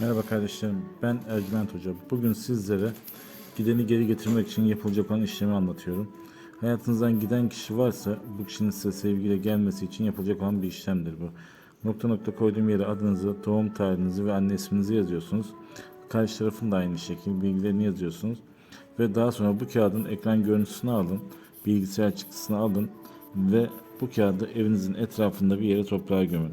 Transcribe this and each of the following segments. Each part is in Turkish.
Merhaba kardeşlerim, ben Ercüment Hoca. Bugün sizlere gideni geri getirmek için yapılacak olan işlemi anlatıyorum. Hayatınızdan giden kişi varsa bu kişinin size sevgiyle gelmesi için yapılacak olan bir işlemdir bu. Nokta nokta koyduğum yere adınızı, doğum tarihinizi ve anne isminizi yazıyorsunuz. Karşı tarafın da aynı şekilde bilgilerini yazıyorsunuz. Ve daha sonra bu kağıdın ekran görüntüsünü alın, bilgisayar çıktısını alın ve bu kağıdı evinizin etrafında bir yere toprağa gömün.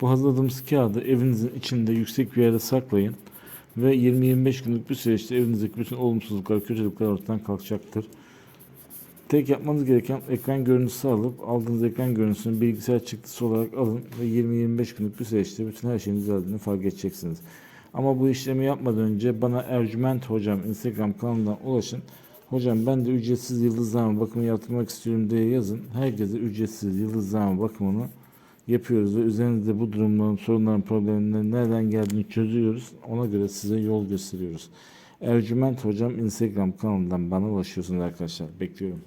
Bu hazırladığımız kağıdı evinizin içinde yüksek bir yerde saklayın ve 20-25 günlük bir süreçte evinizdeki bütün olumsuzluklar, kötülükler ortadan kalkacaktır. Tek yapmanız gereken ekran görüntüsü alıp aldığınız ekran görüntüsünü bilgisayar çıktısı olarak alın ve 20-25 günlük bir süreçte bütün her şeyin düzeldiğini fark edeceksiniz. Ama bu işlemi yapmadan önce bana Ercüment Hocam Instagram kanalından ulaşın. Hocam ben de ücretsiz yıldızlama bakımı yaptırmak istiyorum diye yazın. Herkese ücretsiz yıldızlama bakımını yapıyoruz ve üzerinizde bu durumların, sorunların, problemlerin nereden geldiğini çözüyoruz. Ona göre size yol gösteriyoruz. Ercüment Hocam Instagram kanalından bana ulaşıyorsunuz arkadaşlar. Bekliyorum.